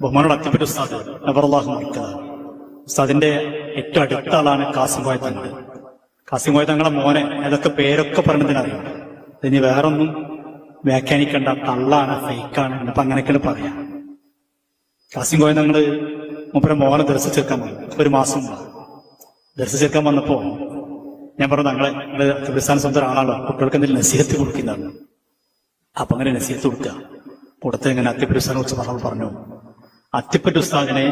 ബഹുമാനോട് അത്തിപ്പറ്റ ഉസ്താദ് നബർലാഹു മറിക്കത ഉസ്താദിന്റെ ഏറ്റവും അടുത്ത ആളാണ് കാസിം കോയ തങ്ങൾ കാസിം കോയ തങ്ങളെ മോനെ അതൊക്കെ പേരൊക്കെ പറഞ്ഞതിനറിയാം ഇനി വേറൊന്നും വ്യാഖ്യാനിക്കേണ്ട തള്ളാണ് ഫേക്കാണ് എന്നപ്പോ അങ്ങനെയൊക്കെയാണ് പറയാം. കാസിം കോയ തങ്ങൾ മൂപ്പരെ മോനെ ദർശിച്ചേക്കാൻ വന്നു. ഒരു മാസം ദർശിച്ചേക്കാൻ വന്നപ്പോ ഞാൻ പറഞ്ഞു തങ്ങളെ നിങ്ങൾ സ്വന്തം ആളാണല്ലോ കുട്ടികൾക്ക് എന്തെങ്കിലും നസീഹത്ത് കൊടുക്കുന്നതാണ്. അപ്പൊ അങ്ങനെ നസീഹത്ത് കൊടുക്കുക കൂടത്തെ ഇങ്ങനെ ഉസ്താദിനെ കുറിച്ച് പറഞ്ഞു അത്തിപ്പറ്റ ഉസ്താദിനെ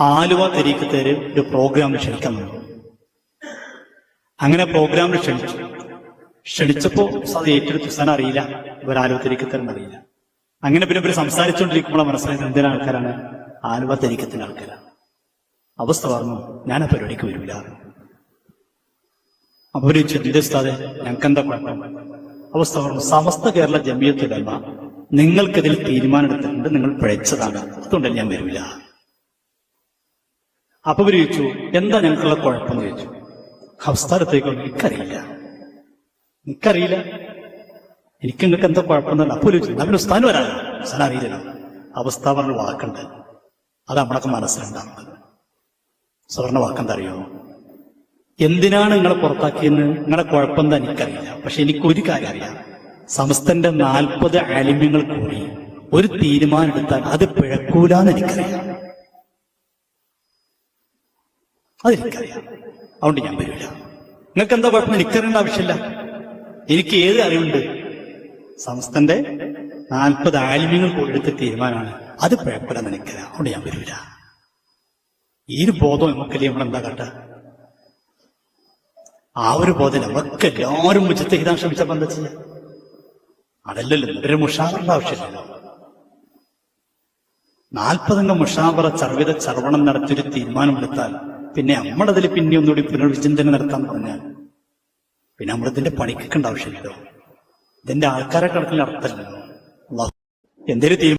ആലുവ തെരീക്കത്തേര് ഒരു പ്രോഗ്രാം ക്ഷണിക്കാൻ വന്നു അങ്ങനെ പ്രോഗ്രാമിൽ ക്ഷണിച്ചു. ക്ഷണിച്ചപ്പോ ഉസ്താദ് ഏറ്റെടുത്ത് ഉസ്താൻ അറിയില്ല. ഇവർ ആലുവ തെരീക്കത്തേരെന്ന് അറിയില്ല. അങ്ങനെ പിന്നെ ഇവർ സംസാരിച്ചുകൊണ്ടിരിക്കുമ്പോൾ മനസ്സിലായത് എന്തിനാ ആൾക്കാരാണ്? ആലുവ തെരീക്കത്തിന് ആൾക്കാരാണ്. അവസ്ഥ പറഞ്ഞു ഞാൻ ആ പരിപാടിക്ക് വരില്ല അപ്പൊ ഒരു ചെറിയ ഉസ്താദെ ഞങ്ങൾക്ക് എന്താ കുഴപ്പം? അവസ്ഥ പറഞ്ഞു സമസ്ത കേരള ജമിയത്തിലല്ല നിങ്ങൾക്കിതിൽ തീരുമാനമെടുത്തിട്ടുണ്ട് നിങ്ങൾ പിഴച്ചതാണ്. അതുകൊണ്ട് ഞാൻ വരില്ല. അപ്പൊ അവർ ചോദിച്ചു എന്താ ഞങ്ങൾക്കുള്ള കുഴപ്പം ചോദിച്ചു. അവസ്ഥാനത്തേക്കോ എനിക്കറിയില്ല. എനിക്കറിയില്ല. എനിക്ക് നിങ്ങൾക്ക് എന്താ കുഴപ്പമെന്നല്ല. അപ്പൊ ഒരു ചോദിച്ചു അവന് ഉസ്താൻ വരാം ഉസ്താൻ അറിയില്ലല്ലോ. അവസ്ഥ പറഞ്ഞ വാക്കുണ്ട്. അത് നമ്മളൊക്കെ മനസ്സിലുണ്ടാവുന്നത് സുവർണ വാക്കെന്താ അറിയോ? എന്തിനാണ് നിങ്ങളെ പുറത്താക്കിയെന്ന്? നിങ്ങളെ കുഴപ്പം എന്താ എനിക്കറിയില്ല. പക്ഷെ എനിക്കൊരു കാര്യം അറിയാം സമസ്തന്റെ നാൽപ്പത് ആലിമ്യങ്ങൾ കൂടി ഒരു തീരുമാനം എടുത്താൽ അത് പിഴക്കൂലെന്ന് എനിക്കറിയാം. അതെനിക്കറിയാം അതുകൊണ്ട് ഞാൻ വരില്ല. നിങ്ങൾക്ക് എന്താ കുഴപ്പം? എനിക്കറിയേണ്ട ആവശ്യമില്ല. എനിക്ക് ഏത് അറിവുണ്ട്? സമസ്തന്റെ നാൽപ്പത് ആലിമ്യങ്ങൾ കൂടി എടുത്ത തീരുമാനമാണ്. അത് പിഴക്കൂലെന്ന് എനിക്കറിയാം. അതുകൊണ്ട് ഞാൻ വരില്ല. ഈ ഒരു ബോധം നമുക്കല്ലേ നമ്മളെന്താ കേട്ട? ആ ഒരു ബോധം നമുക്ക് എല്ലാവരും ഉച്ചത്തെ എഴുതാൻ ശ്രമിച്ചപ്പോ എന്താ അതല്ലല്ലോ ഒരു മുഷാവറിന്റെ ആവശ്യമില്ലല്ലോ നാൽപ്പതംഗ മുഷാവറ ചർവിത ചർവണം നടത്തിയൊരു തീരുമാനമെടുത്താൽ പിന്നെ നമ്മളതിൽ പിന്നെ ഒന്നുകൂടി പുനർവിചിന്തനം നടത്താൻ പറഞ്ഞാൽ പിന്നെ നമ്മളിതിന്റെ പണിക്കേണ്ട ആവശ്യമില്ലല്ലോ ഇതിന്റെ ആൾക്കാരെ കണക്കിൽ അള്ളാഹു എന്തൊരു തീരുമാനം